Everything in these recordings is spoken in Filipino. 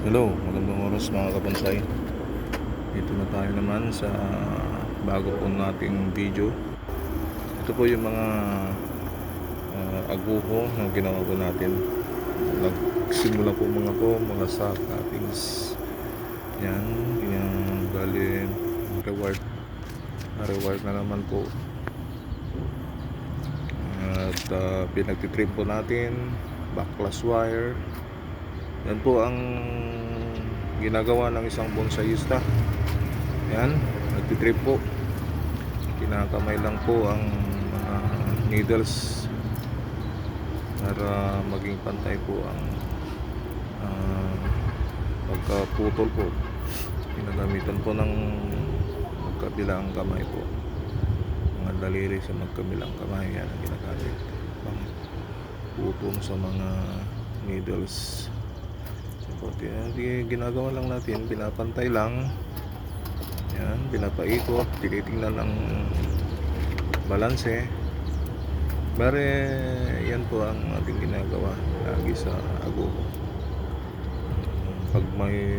Hello, magandang oras mga kapansay. Dito na tayo naman sa bago po nating video. Ito po yung mga ah, aguho na ginawa po natin. Nagsimula po mga po mula sa cuttings. Yan, yan, bali, reward. Reward na naman po. At uh, pinagtitrim po natin, backlash wire, yan po ang ginagawa ng isang bonsaiista. Yan, nagtitrip po. Kinakamay lang po ang mga needles para maging pantay po ang ah, pagkaputol po. Ginagamitan po ng magkabilang kamay po. Mga daliri sa magkabilang kamay. Yan ang ginagamit. Pang putol sa mga needles. Di, ginagawa lang natin, pinapantay lang. Yan, pinapaikot, tinitingnan ang balanse. Bare, yan po ang ating ginagawa lagi sa ago. Pag may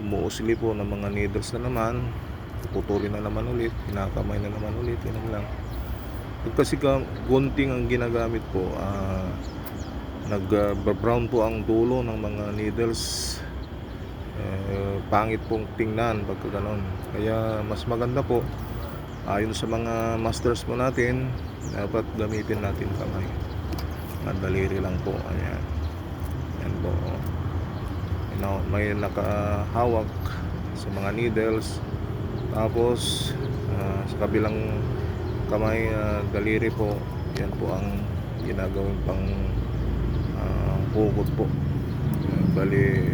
umuusli po ng mga needles na naman, puputulin na naman ulit, kinakamay na naman ulit, yun lang. Pag kasi ka, gunting ang ginagamit po, ah, nag-brown po ang dulo ng mga needles. Eh, pangit pong tingnan pagka ganon. Kaya mas maganda po ayon sa mga masters mo natin dapat gamitin natin kamay. Madaliri lang po ayan. Yan po you know, may nakahawak sa mga needles. Tapos ah, sa kabilang kamay ah, daliri po yan po ang ginagawin pang hugot po. Ah, bali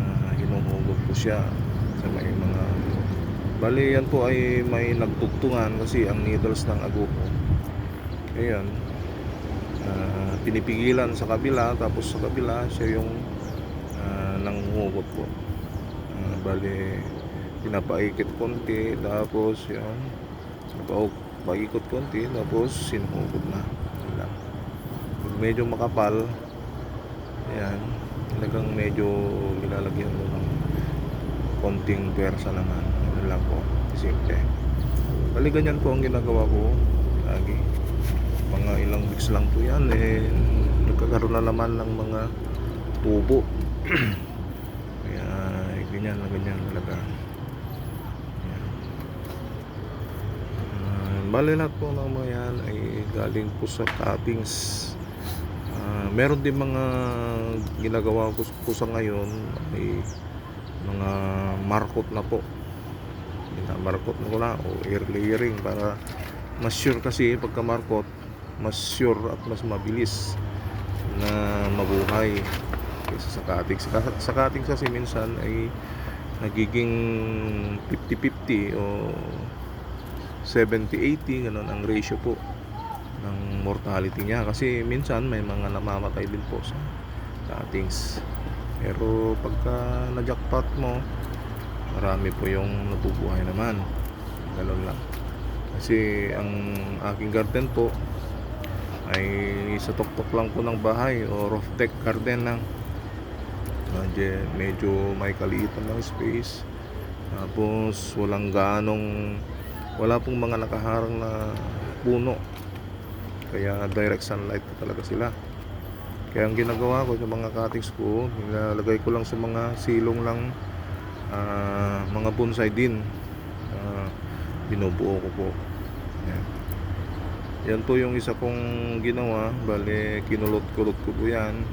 ah, hinuhugot po siya sa may mga bali yan po ay may nagtugtungan kasi ang needles ng agupo ayan. Ah, pinipigilan sa kabila tapos sa kabila siya yung ah, nanghugot po. Ah, bali pinapaikit konti tapos yan. Paikot konti tapos sinuhugot na. Yun medyo makapal ayan talagang medyo nilalagyan mo ng konting pwersa naman. Ano lang po. Simple. Bali ganyan po ang ginagawa ko lagi. Mga ilang weeks lang po yan eh nagkakaroon na naman ng mga tubo. Kaya eh, ganyan na ganyan talaga. Ayan. Ah, bali lahat po ng mga yan ay galing po sa cuttings Ah, meron din mga ginagawa ko po sa ngayon ay mga markot na po. Markot na ko na o air layering para mas sure kasi pagka markot mas sure at mas mabilis na mabuhay kaysa sa cutting. Sa, sa cutting kasi minsan ay nagiging 50-50 o 70-80 ganun ang ratio po ng mortality niya. Kasi minsan may mga namamatay din po sa cuttings pero pagka na-jackpot mo marami po yung nabubuhay naman. Galon lang. Kasi ang aking garden po ay sa tuktok lang po ng bahay o roof deck garden lang. Medyo, medyo may kaliitan ng space. Tapos walang ganong wala pong mga nakaharang na puno kaya direct sunlight po talaga sila. Kaya ang ginagawa ko sa mga cuttings ko nilalagay ko lang sa mga silong lang ah, mga bonsai din. Ah, binubuo ko po. Yan. yan po yung isa kong ginawa. Bale kinulot-kulot ko po yan.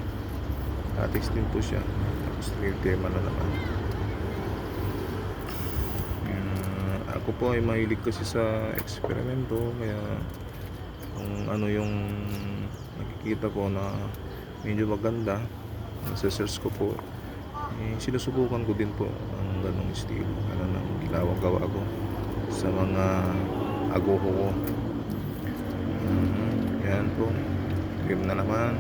Cuttings din po siya. Tapos tema na naman. Ah, ako po ay mahilig kasi sa eksperimento kaya kung ano yung nakikita ko na medyo maganda nasa-search ko po eh, sinusubukan ko din po ang ganong estilo ano nang ginawang gawa ko sa mga agoho ko. Mhm, yan po. Trim na naman.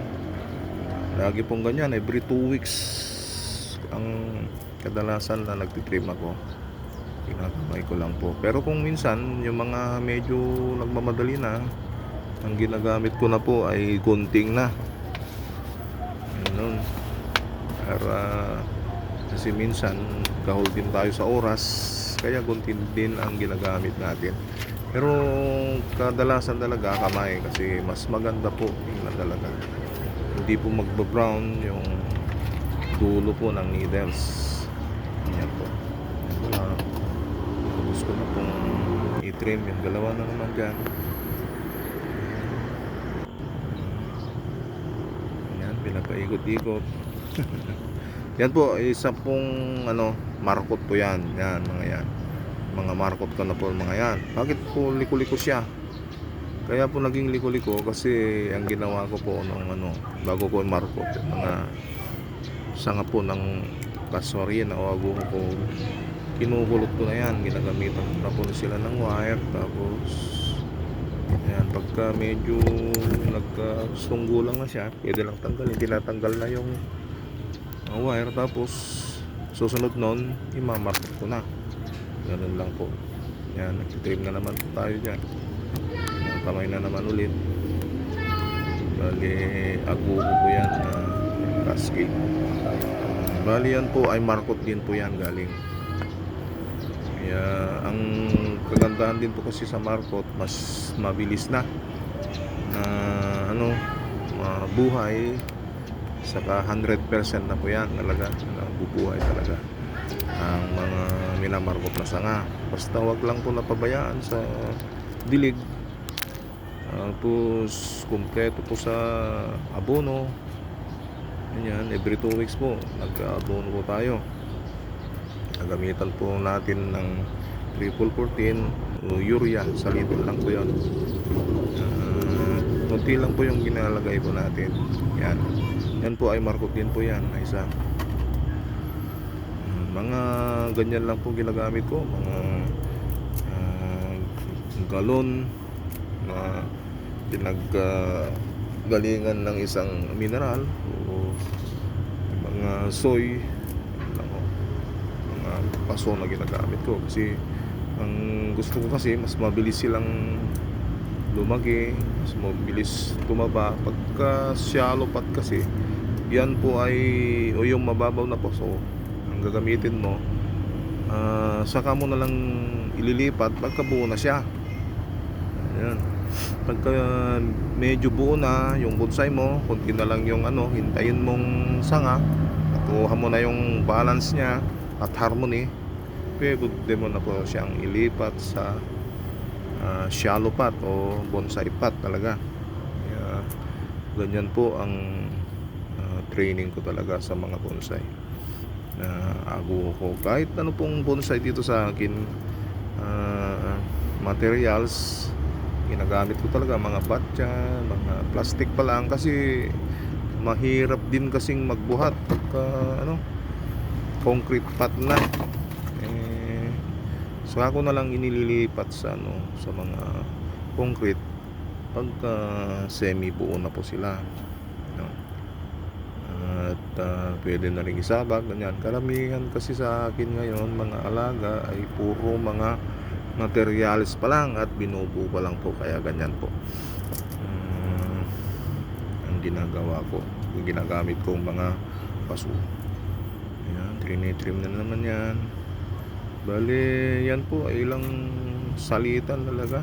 Lagi pong ganyan. Every 2 weeks ang kadalasan na nagtitrim ako. Tinatamay ko lang po. Pero kung minsan yung mga medyo nagmamadali na ang ginagamit ko na po ay gunting na. Ganun. para kasi minsan kahol din tayo sa oras kaya gunting din ang ginagamit natin. Pero kadalasan talaga kamay kasi mas maganda po tingnan talaga. Hindi po magba-brown yung dulo po ng needles. Yan po. Wala. Ko na pong i-trim yung dalawa na naman dyan yan pinapaikot-ikot yan po isa pong ano markot po yan. Yan mga yan. Mga markot ko na po mga yan. Bakit po liko-liko siya? Kaya po naging liko-liko kasi ang ginawa ko po nung ano bago ko markot mga sanga po ng kasorya na wago ko. Kinukulot ko na yan ginagamitan na po sila ng wire tapos yan pagka medyo nagkastunggo lang na siya pwede lang tanggalin. Tinatanggal na yung uh, wire. Tapos susunod nun imamarket ko na. Ganun lang po. Yan nagtitrim na naman po tayo dyan. Kamay na naman ulit. Bali agugo po yan na cascade bali yan po ay markot din po yan galing kaya ang kagandahan din po kasi sa markot mas mabilis na na ano mabuhay. Saka 100% na po yan talaga na bubuhay talaga ang mga minamarkot na sanga. Basta wag lang po napabayaan sa dilig. Tapos kumpleto po sa abono yan every 2 weeks po nag-abono po tayo nagamitan po natin ng triple 14 o urea sa little lang po yun. Uh, konti lang po yung ginalagay po natin. Yan. Yan po ay markot din po yan isa. Uh, mga ganyan lang po ginagamit ko. Mga uh, galon na pinaggalingan ng isang mineral o mga soy paso na ginagamit ko. Kasi ang gusto ko kasi mas mabilis silang lumaki mas mabilis tumaba. Pagka shallow pot kasi yan po ay o yung mababaw na paso ang gagamitin mo ah, saka mo na lang ililipat pagka buo na siya. Ayan. Pagka medyo buo na yung bonsai mo kunti na lang yung ano hintayin mong sanga nakuha mo na yung balance niya at harmony. Pwede mo na po siyang ilipat sa ah, shallow pot o bonsai pot talaga. Kaya, ganyan po ang ah, training ko talaga sa mga bonsai. Na ago ko. Kahit ano pong bonsai dito sa akin ah, materials ginagamit ko talaga mga batya mga plastic pa lang kasi mahirap din kasing magbuhat pagka ano concrete pot na. Eh so ako na lang inililipat sa ano sa mga concrete pagka semi buo na po sila. No? at ah, pwede na rin isabag ganyan. Karamihan kasi sa akin ngayon mga alaga ay puro mga materials pa lang at binubuo pa lang po kaya ganyan po. Mm, ang ginagawa ko yung ginagamit kong mga paso Ayan, trinitrim na naman yan. Bali, yan po ay ilang salitan talaga.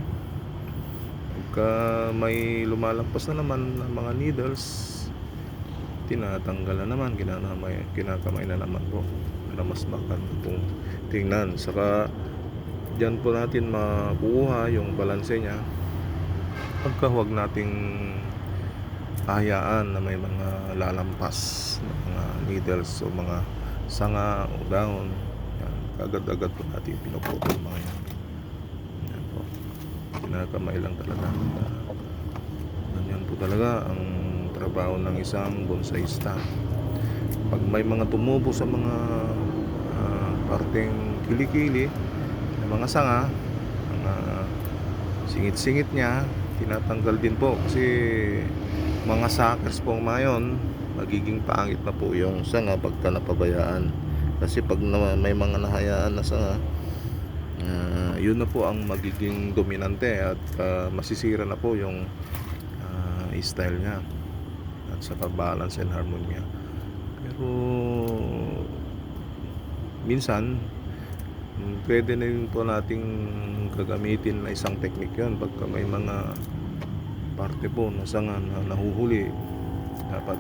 Pagka may lumalampas na naman ng mga needles, tinatanggal na naman, kinakamay, kinakamay na naman po. Para mas maganda pong tingnan. Saka, dyan po natin makuha yung balanse niya. Pagka huwag nating hayaan na may mga lalampas na mga needles o mga sanga o dahon yan, kagad-agad po natin pinuputol mga yan. Yan po. Kinakamay lang talaga. Ah, ganyan po talaga ang trabaho ng isang bonsaista. Pag may mga tumubo sa mga ah, parteng kilikili ng mga sanga mga singit-singit niya tinatanggal din po. Kasi mga suckers po mga yun magiging pangit na po yung sanga pagka napabayaan. Kasi pag na, may mga nahayaan na sanga ah, yun na po ang magiging dominante at ah, masisira na po yung ah, style niya at saka balance and harmony pero minsan pwede na rin po nating gagamitin na isang technique yun. Pagka may mga parte po na sanga na nahuhuli dapat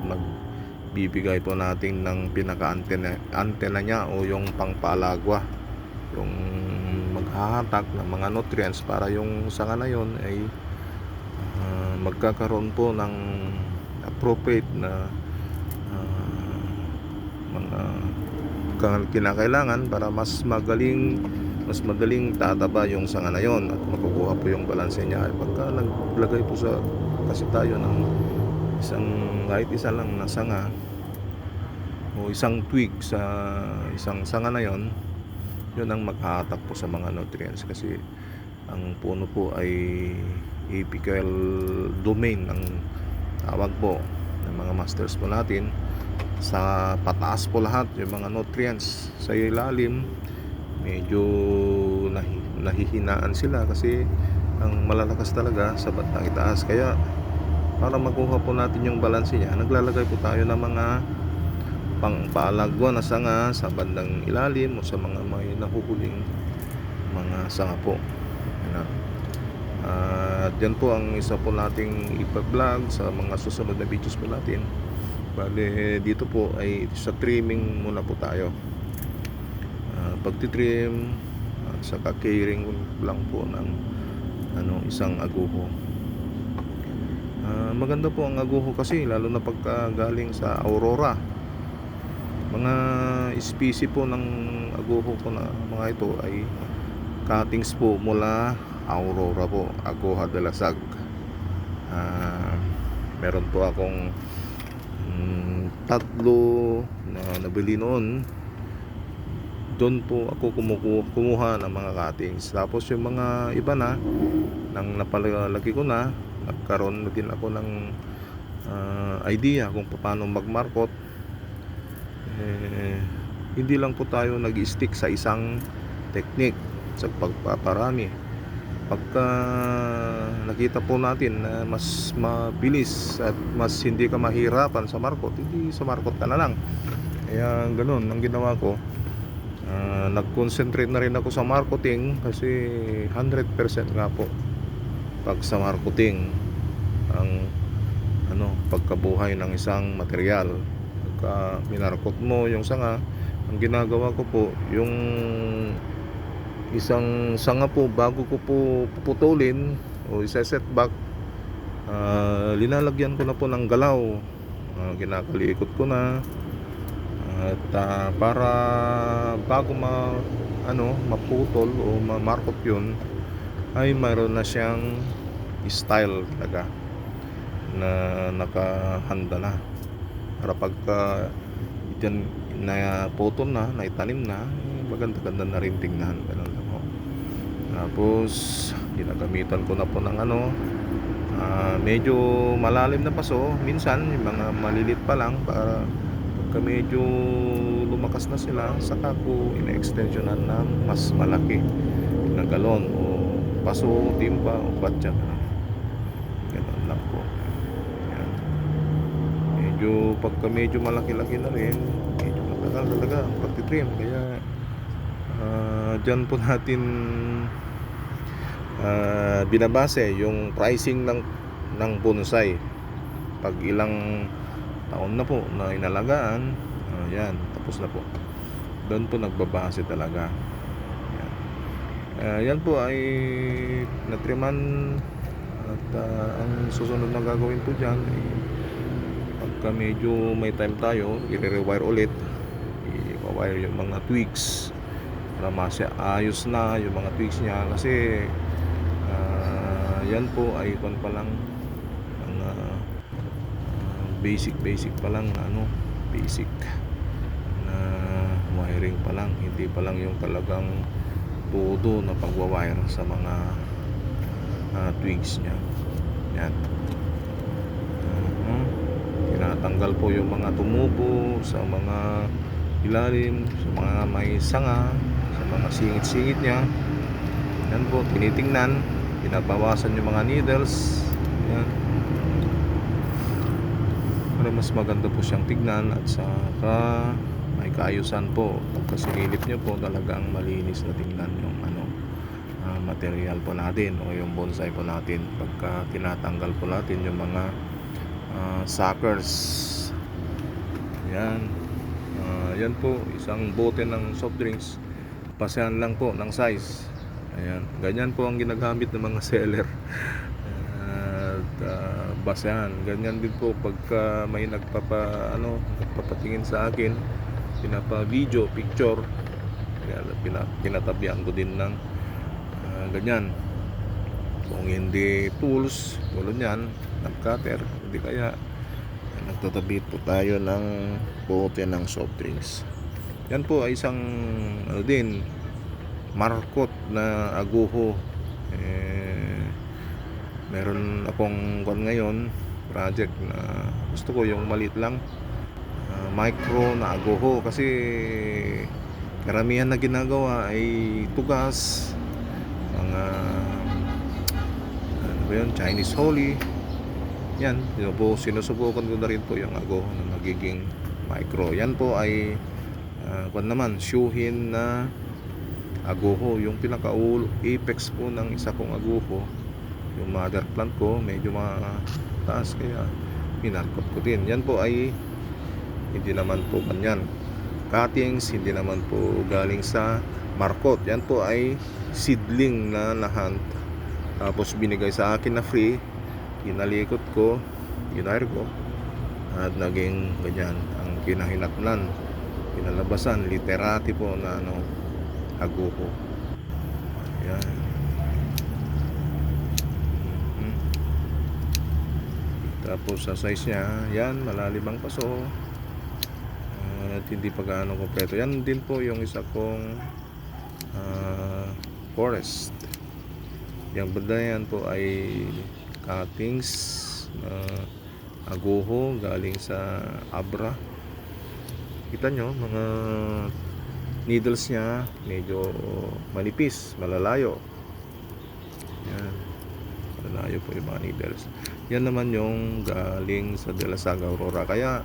magbibigay po natin ng pinaka-antena antena niya o yung pangpalagwa. Yung maghahatak ng mga nutrients para yung sanga na yon ay ah, magkakaroon po ng appropriate na ah, mga ka- kinakailangan para mas magaling mas madaling tataba yung sanga na yon at makukuha po yung balanse niya. Pagka naglagay po sa kasi tayo ng isang kahit isa lang na sanga o isang twig sa isang sanga na yon yun ang maghahatak po sa mga nutrients kasi ang puno po ay apical domain ng tawag po ng mga masters po natin. Sa pataas po lahat yung mga nutrients sa ilalim medyo nahi, nahihinaan sila kasi ang malalakas talaga sa batang itaas. Kaya para makuha po natin yung balanse niya naglalagay po tayo ng mga pangpalagwa na sanga sa bandang ilalim o sa mga may nahuhuling mga sanga po. Yan. at yan po ang isa po nating ipa-vlog sa mga susunod na videos po natin. Bali dito po ay sa trimming muna po tayo. Uh, pagtitrim at saka caring lang po ng ano isang aguho Ah, maganda po ang aguho kasi lalo na pagka galing sa aurora. Mga species po ng aguho ko na mga ito ay cuttings po mula aurora po aguha de la sag Ah, meron po akong mm, tatlo na nabili noon. Doon po ako kumukuha, kumuha ng mga cuttings. Tapos yung mga iba na nang napalaki ko na nagkaroon na din ako ng ah, idea kung paano magmarkot. Eh, hindi lang po tayo nag-stick sa isang technique sa pagpaparami. Pagka nakita po natin na mas mabilis at mas hindi ka mahirapan sa markot hindi sa markot ka na lang. Kaya ganun ang ginawa ko. Ah, nag-concentrate na rin ako sa marketing kasi 100% nga po pag sa ang ano pagkabuhay ng isang material. Pagka minarkot mo yung sanga ang ginagawa ko po yung isang sanga po bago ko po puputulin o isa-set back ah, linalagyan ko na po ng galaw. Ah, kinakalikot ko na. At ah, para bago ma ano maputol o mamarkot yun ay mayroon na siyang style talaga na nakahanda na. Para pagka yan na putol na naitanim na eh, maganda-ganda na rin tingnan. Ganun lang ho. tapos ginagamitan ko na po ng ano ah, medyo malalim na paso minsan yung mga malilit pa lang para pagka medyo lumakas na sila saka ko ina-extensionan ng mas malaki na galon o paso, timpa o batya ganun lang po. Yan. medyo pagka medyo malaki-laki na rin medyo matagal talaga ang pagtitrim. Kaya ah, dyan po natin ah, binabase yung pricing ng ng bonsai. Pag ilang taon na po na inalagaan ah, yan tapos na po. Doon po nagbabase talaga Ah, yan po ay natriman at ah, ang susunod na gagawin po dyan ay pagka medyo may time tayo i-rewire ulit. I-wire yung mga twigs para masya ayos na yung mga twigs niya. Kasi ah, yan po ay kon pa lang ang ah, basic basic pa lang ano basic na wiring pa lang. Hindi pa lang yung talagang todo na pagwa-wire sa mga ah, twigs niya. Yan. Mhm. tinatanggal po yung mga tumubo sa mga ilalim sa mga may sanga sa mga singit-singit niya. Yan po tinitingnan pinabawasan yung mga needles. Yan. Para mas maganda po siyang tignan at saka kaayusan po. Pagka sinilip nyo po talagang malinis na tingnan yung ano ah, material po natin o yung bonsai po natin. Pagka tinatanggal po natin yung mga ah, suckers. Yan. Ah, yan po isang bote ng soft drinks. Pasehan lang po ng size. Ayan. Ganyan po ang ginagamit ng mga seller. At ah, basehan. Ganyan din po pagka may nagpapa ano nagpapatingin sa akin pinapa video picture pinatabihan ko din ng ah, ganyan. Kung hindi tools tulad yan ng cutter hindi kaya. Nagtatabi po tayo ng bote ng soft drinks. Yan po ay isang ano din markot na aguho. Eh, meron akong kon ngayon project na gusto ko yung maliit lang micro na aguho. Kasi karamihan na ginagawa ay tugas. Mga ano ba yun? Chinese holy. Yan yun po sinusubukan ko na rin po yung aguho na magiging micro. Yan po ay uh, kwan naman syuhin na aguho. Yung pinaka apex po ng isa kong aguho yung mother plant ko medyo mataas kaya minarkot ko din. Yan po ay hindi naman po kanyan. Cuttings hindi naman po galing sa markot yan po ay seedling na nahunt tapos binigay sa akin na free kinalikot ko ginayar ko at naging ganyan ang kinahinatnan pinalabasan literati po na ano aguho. Yan Mhm. tapos sa size niya yan malalim ang paso at hindi pa gaano kompleto. Yan din po yung isa kong ah, forest. Yung banda yan po ay cuttings na aguho galing sa abra. Kita nyo mga needles niya medyo manipis malalayo. Yan malalayo po yung mga needles. Yan naman yung galing sa De La Saga Aurora. Kaya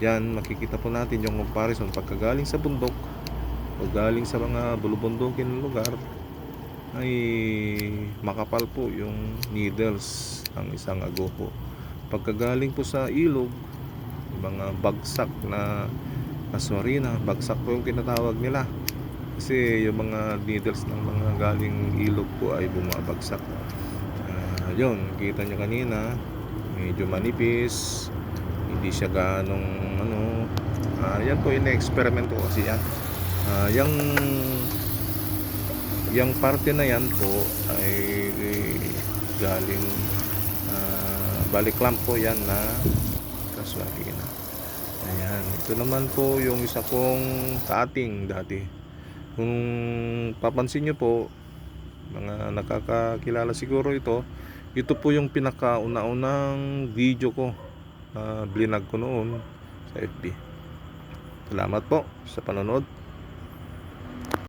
yan makikita po natin yung comparison. Pagkagaling sa bundok o galing sa mga bulubundukin lugar ay makapal po yung needles ng isang aguho pagkagaling po sa ilog mga bagsak na aswarina bagsak po yung tinatawag nila. Kasi yung mga needles ng mga galing ilog po ay bumabagsak. Ah, yun kita nyo kanina medyo manipis hindi siya ganong ano ah, yan po ina-experiment ko kasi yan. Ah, yung yung parte na yan po ay galing ah, balik lamp po yan na kaswarina ayan ito naman po yung isa kong cutting dati. Kung papansin nyo po mga nakakakilala siguro ito ito po yung pinakauna-unang video ko na blinag ko noon sa FB salamat po sa panonood